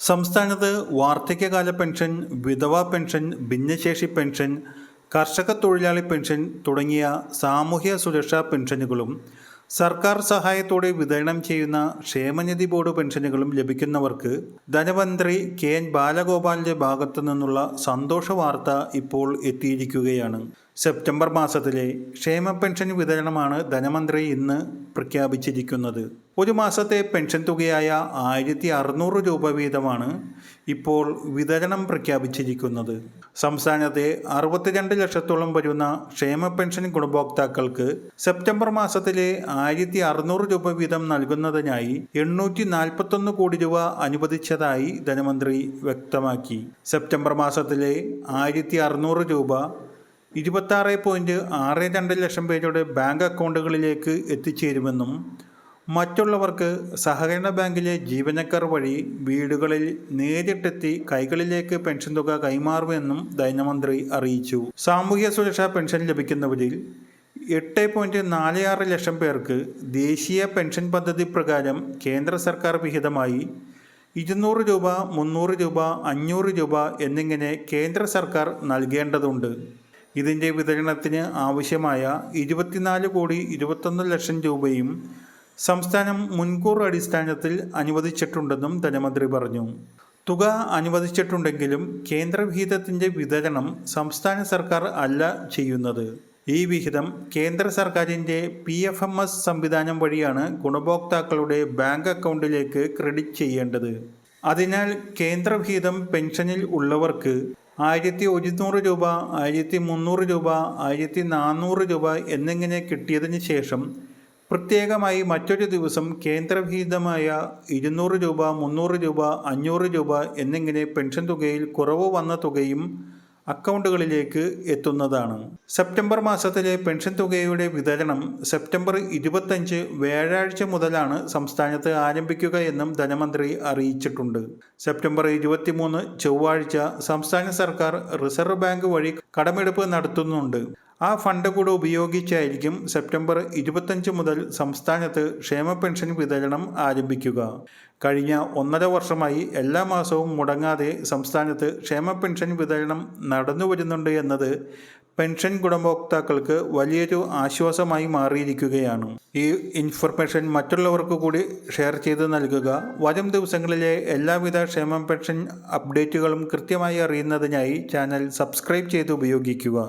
സംസ്ഥാനത്ത് വാർദ്ധക്യകാല പെൻഷൻ വിധവാ പെൻഷൻ ഭിന്നശേഷി പെൻഷൻ കർഷക തൊഴിലാളി പെൻഷൻ തുടങ്ങിയ സാമൂഹ്യ സുരക്ഷാ പെൻഷനുകളും സർക്കാർ സഹായത്തോടെ വിതരണം ചെയ്യുന്ന ക്ഷേമനിധി ബോർഡ് പെൻഷനുകളും ലഭിക്കുന്നവർക്ക് ധനമന്ത്രി കെ എൻ ബാലഗോപാലിന്റെ ഭാഗത്തു നിന്നുള്ള സന്തോഷ വാർത്ത ഇപ്പോൾ എത്തിയിരിക്കുകയാണ്. സെപ്റ്റംബർ മാസത്തിലെ ക്ഷേമ പെൻഷൻ വിതരണമാണ് ധനമന്ത്രി ഇന്ന് പ്രഖ്യാപിച്ചിരിക്കുന്നത്. ഒരു മാസത്തെ പെൻഷൻ തുകയായ ആയിരത്തി അറുന്നൂറ് രൂപ വീതമാണ് ഇപ്പോൾ വിതരണം പ്രഖ്യാപിച്ചിരിക്കുന്നത്. സംസ്ഥാനത്തെ അറുപത്തിരണ്ട് ലക്ഷത്തോളം വരുന്ന ക്ഷേമ പെൻഷൻ ഗുണഭോക്താക്കൾക്ക് സെപ്റ്റംബർ മാസത്തിലെ ആയിരത്തി അറുന്നൂറ് രൂപ വീതം നൽകുന്നതിനായി എണ്ണൂറ്റി നാൽപ്പത്തൊന്ന് കോടി രൂപ അനുവദിച്ചതായി ധനമന്ത്രി വ്യക്തമാക്കി. സെപ്റ്റംബർ മാസത്തിലെ ആയിരത്തി അറുന്നൂറ് രൂപ ഇരുപത്താറ് പോയിന്റ് ആറ് രണ്ട് ലക്ഷം പേരുടെ ബാങ്ക് അക്കൗണ്ടുകളിലേക്ക് എത്തിച്ചേരുമെന്നും മറ്റുള്ളവർക്ക് സഹകരണ ബാങ്കിലെ ജീവനക്കാർ വഴി വീടുകളിൽ നേരിട്ടെത്തി കൈകളിലേക്ക് പെൻഷൻ തുക കൈമാറുമെന്നും ധനമന്ത്രി അറിയിച്ചു. സാമൂഹ്യ സുരക്ഷാ പെൻഷൻ ലഭിക്കുന്നവരിൽ എട്ട് പോയിന്റ് നാല് ആറ് ലക്ഷം പേർക്ക് ദേശീയ പെൻഷൻ പദ്ധതി പ്രകാരം കേന്ദ്ര സർക്കാർ വിഹിതമായി ഇരുന്നൂറ് രൂപ മുന്നൂറ് രൂപ അഞ്ഞൂറ് രൂപ എന്നിങ്ങനെ കേന്ദ്ര സർക്കാർ നൽകേണ്ടതുണ്ട്. ഇതിന്റെ വിതരണത്തിന് ആവശ്യമായ ഇരുപത്തിനാല് കോടി ഇരുപത്തൊന്ന് ലക്ഷം രൂപയും സംസ്ഥാനം മുൻകൂർ അടിസ്ഥാനത്തിൽ അനുവദിച്ചിട്ടുണ്ടെന്നും ധനമന്ത്രി പറഞ്ഞു. തുക അനുവദിച്ചിട്ടുണ്ടെങ്കിലും കേന്ദ്ര വിഹിതത്തിന്റെ വിതരണം സംസ്ഥാന സർക്കാർ അല്ല ചെയ്യുന്നത്. ഈ വിഹിതം കേന്ദ്ര സർക്കാരിന്റെ പി എഫ് എം എസ് സംവിധാനം വഴിയാണ് ഗുണഭോക്താക്കളുടെ ബാങ്ക് അക്കൗണ്ടിലേക്ക് ക്രെഡിറ്റ് ചെയ്യേണ്ടത്. അതിനാൽ കേന്ദ്രവിഹിതം പെൻഷനിൽ ഉള്ളവർക്ക് ആയിരത്തി ഒരുന്നൂറ് രൂപ ആയിരത്തി മുന്നൂറ് രൂപ ആയിരത്തി നാനൂറ് രൂപ എന്നിങ്ങനെ കിട്ടിയതിന് ശേഷം പ്രത്യേകമായി മറ്റൊരു ദിവസം കേന്ദ്രവിഹിതമായ ഇരുന്നൂറ് രൂപ മുന്നൂറ് രൂപ അഞ്ഞൂറ് രൂപ എന്നിങ്ങനെ പെൻഷൻ തുകയിൽ കുറവ് വന്ന തുകയും അക്കൗണ്ടുകളിലേക്ക് എത്തുന്നതാണ്. സെപ്റ്റംബർ മാസത്തിലെ പെൻഷൻ തുകയുടെ വിതരണം സെപ്റ്റംബർ ഇരുപത്തഞ്ച് വ്യാഴാഴ്ച മുതലാണ് സംസ്ഥാനത്ത് ആരംഭിക്കുക എന്നും ധനമന്ത്രി അറിയിച്ചിട്ടുണ്ട്. സെപ്റ്റംബർ ഇരുപത്തിമൂന്ന് ചൊവ്വാഴ്ച സംസ്ഥാന സർക്കാർ റിസർവ് ബാങ്ക് വഴി കടമെടുപ്പ് നടത്തുന്നുണ്ട്. ആ ഫണ്ട് കൂടെ ഉപയോഗിച്ചായിരിക്കും സെപ്റ്റംബർ ഇരുപത്തഞ്ച് മുതൽ സംസ്ഥാനത്ത് ക്ഷേമ പെൻഷൻ വിതരണം ആരംഭിക്കുക. കഴിഞ്ഞ ഒന്നര വർഷമായി എല്ലാ മാസവും മുടങ്ങാതെ സംസ്ഥാനത്ത് ക്ഷേമ പെൻഷൻ വിതരണം നടന്നു വരുന്നുണ്ട് എന്നത് പെൻഷൻ ഗുണഭോക്താക്കൾക്ക് വലിയൊരു ആശ്വാസമായി മാറിയിരിക്കുകയാണ്. ഈ ഇൻഫർമേഷൻ മറ്റുള്ളവർക്ക് കൂടി ഷെയർ ചെയ്ത് നൽകുക. വരും ദിവസങ്ങളിലെ എല്ലാവിധ ക്ഷേമ പെൻഷൻ അപ്ഡേറ്റുകളും കൃത്യമായി അറിയുന്നതിനായി ചാനൽ സബ്സ്ക്രൈബ് ചെയ്ത് ഉപയോഗിക്കുക.